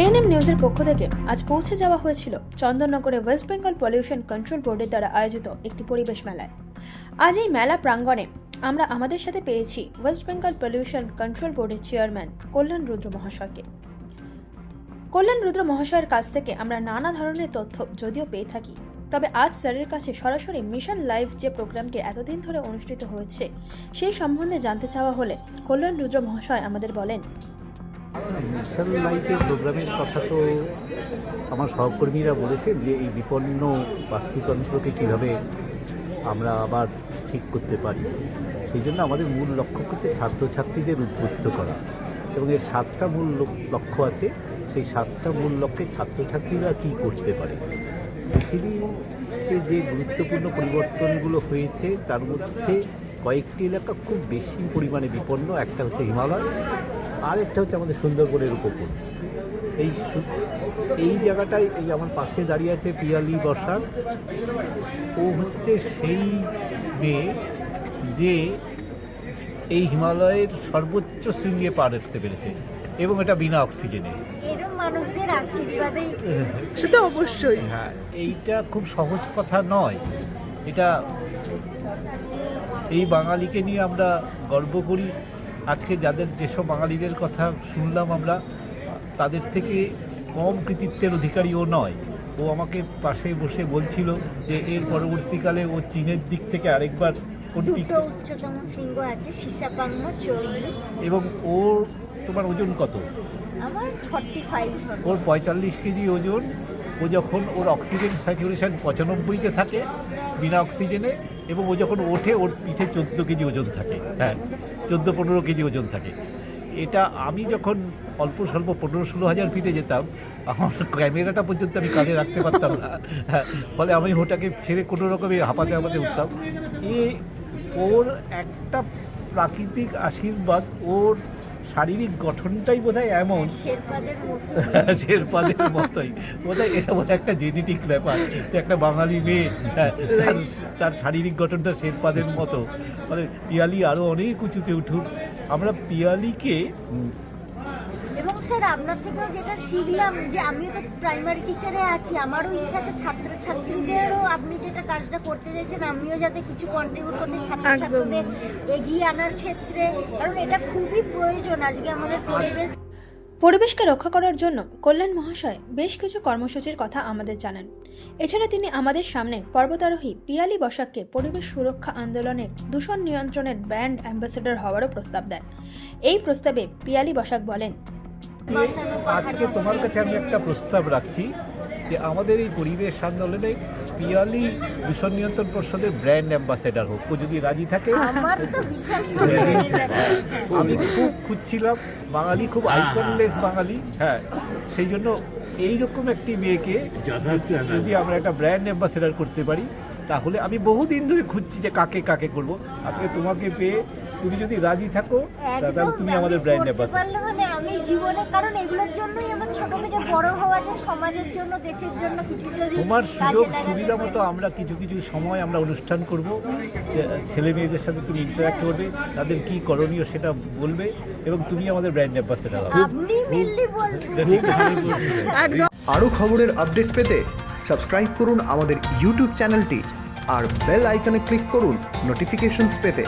ANM নিউজের পক্ষ থেকে আজ পৌঁছে যাওয়া হয়েছিল চন্দননগরে ওয়েস্ট বেঙ্গল পলিউশন কন্ট্রোল বোর্ডের দ্বারা আয়োজিত একটি পরিবেশ মেলায়। আজ এই মেলা প্রাঙ্গণে আমরা আমাদের সাথে পেয়েছি ওয়েস্ট বেঙ্গল পলিউশন কন্ট্রোল বোর্ডের চেয়ারম্যান কল্যাণ রুদ্র মহাশয়কে। কল্যাণ রুদ্র মহাশয়ের কাছ থেকে আমরা নানা ধরনের তথ্য যদিও পেয়ে থাকি, তবে আজ স্যারের কাছে সরাসরি মিশন লাইভ যে প্রোগ্রামটি এতদিন ধরে অনুষ্ঠিত হয়েছে, সেই সম্বন্ধে জানতে চাওয়া হলে কল্যাণ রুদ্র মহাশয় আমাদের বলেন মিশন লাইফের প্রোগ্রামের কথা তো আমার সহকর্মীরা বলেছেন যে এই বিপন্ন বাস্তুতন্ত্রকে কীভাবে আমরা আবার ঠিক করতে পারি। সেই জন্য আমাদের মূল লক্ষ্য হচ্ছে ছাত্রছাত্রীদের উদ্বুদ্ধ করা। এবং এর সাতটা মূল লক্ষ্য আছে। সেই সাতটা মূল লক্ষ্যে ছাত্রছাত্রীরা কী করতে পারে? পৃথিবীতে যে গুরুত্বপূর্ণ পরিবর্তনগুলো হয়েছে, তার মধ্যে কয়েকটি এলাকা খুব বেশি পরিমাণে বিপন্ন। একটা হচ্ছে হিমালয় আর একটা হচ্ছে আমাদের সুন্দরবনের উপকূল। এই সু- এই জায়গাটায় এই আমার পাশে দাঁড়িয়ে আছে পিয়ালি বর্ষার ও হচ্ছে সেই মেয়ে যে এই হিমালয়ের সর্বোচ্চ শৃঙ্গে পা রাখতে পেরেছে এবং এটা বিনা অক্সিজেনে। মানুষদের আশীর্বাদেই সেটা অবশ্যই। হ্যাঁ এইটা খুব সহজ কথা নয়। এটা এই বাঙালিকে নিয়ে আমরা গর্ব করি। আজকে যাদের যেসব বাঙালিদের কথা শুনলাম আমরা তাদের থেকে কম কৃতিত্বের অধিকারীও নয়। ও আমাকে পাশে বসে বলছিল যে এর পরবর্তীকালে ও চীনের দিক থেকে আরেকবার দুটো উচ্চতম শৃঙ্গ আছে সিসাপাঙ্গ চৈল এবং ওর তোমার ওজন কত? আমার ফর্টি ফাইভ ওর পঁয়তাল্লিশ কেজি ওজন ও যখন ওর অক্সিজেন স্যাচুরেশন পঁচানব্বইতে থাকে বিনা অক্সিজেনে, এবং ও যখন ওঠে, ওর পিঠে চোদ্দ কেজি ওজন থাকে। হ্যাঁ চোদ্দ পনেরো কেজি ওজন থাকে। এটা আমি যখন অল্প স্বল্প পনেরো ষোলো হাজার ফিটে যেতাম, আমার ক্যামেরাটা পর্যন্ত আমি কাজে রাখতে পারতাম না। হ্যাঁ ফলে আমি ওটাকে ছেড়ে কোনো রকমে হাঁপাতে হাঁপাতে উঠতাম। এ ওর একটা প্রাকৃতিক আশীর্বাদ, ওর শারীরিক গঠনটাই বোধ হয় এমন। শেরপাদের মতোই। বোধ বোধহয় এটা বোধহয় একটা জেনেটিক ব্যাপার। যে একটা বাঙালি মেয়ে হ্যাঁ, তার তার শারীরিক গঠনটা শেরপাদের মতো। মানে পিয়ালি আরও অনেক উঁচুতে উঠুক। আমরা পিয়ালিকে এবং স্যার আপনার থেকেও যেটা শিখলাম যে আমিও তো প্রাইমারি টিচারে আছি আমারও ইচ্ছা আছে ছাত্রছাত্রীদেরও আপনি যেটা কাজটা করতে চাইছেন আমিও যাতে কিছু কন্ট্রিবিউট করতে ছাত্রছাত্রীদের এগিয়ে আনার ক্ষেত্রে কারণ এটা খুবই প্রয়োজন আজকে আমাদের পরিবেশ। পরিবেশকে রক্ষা করার জন্য কল্যাণ মহাশয় বেশ কিছু কর্মসূচির কথা আমাদের জানান। এছাড়া তিনি আমাদের সামনে পর্বতারোহী পিয়ালি বসাককে পরিবেশ সুরক্ষা আন্দোলনের দূষণ নিয়ন্ত্রণের ব্র্যান্ড অ্যাম্বাসেডর হওয়ারও প্রস্তাব দেন। এই প্রস্তাবে পিয়ালি বসাক বলেন আজকে তোমার কাছে আমি একটা প্রস্তাব রাখছি যে আমাদের এই পরিবেশ আন্দোলনে পিয়ালি দূষণ নিয়ন্ত্রণ পর্ষদের ব্র্যান্ড অ্যাম্বাসেডার হোক। ও যদি রাজি থাকে স্যার। আমি খুব খুঁজছিলাম বাঙালি খুব আইকনলেস বাঙালি হ্যাঁ। সেই জন্য এইরকম একটি মেয়েকে যদি আমরা একটা ব্র্যান্ড অ্যাম্বাসেডার করতে পারি তাহলে আমি বহুদিন ধরে খুঁজছি যে কাকে কাকে করব। আজকে তোমাকে পেয়ে তুমি যদি রাজি থাকো তাহলে তুমি আমাদের ব্র্যান্ড অ্যাম্বাসেডার মানে আমি জীবনে কারণ এগুলোর জন্যই আমার ছোট থেকে বড় হওয়া যে সমাজের জন্য দেশের জন্য কিছু যদি তোমার সুযোগ সুবিধা মতো আমরা কিছু কিছু সময় আমরা অনুষ্ঠান করব। ছেলে মেয়েদের সাথে তুমি ইন্টারাক্ট করবে তাদের কি করণীয় সেটা বলবে এবং তুমি আমাদের ব্র্যান্ড অ্যাম্বাসেডার হবে। আপনি মেনলি বলবেন। আরও খবরের আপডেট পেতে সাবস্ক্রাইব করুন আমাদের ইউটিউব চ্যানেলটি আর বেল আইকনে ক্লিক করুন নোটিফিকেশনস পেতে।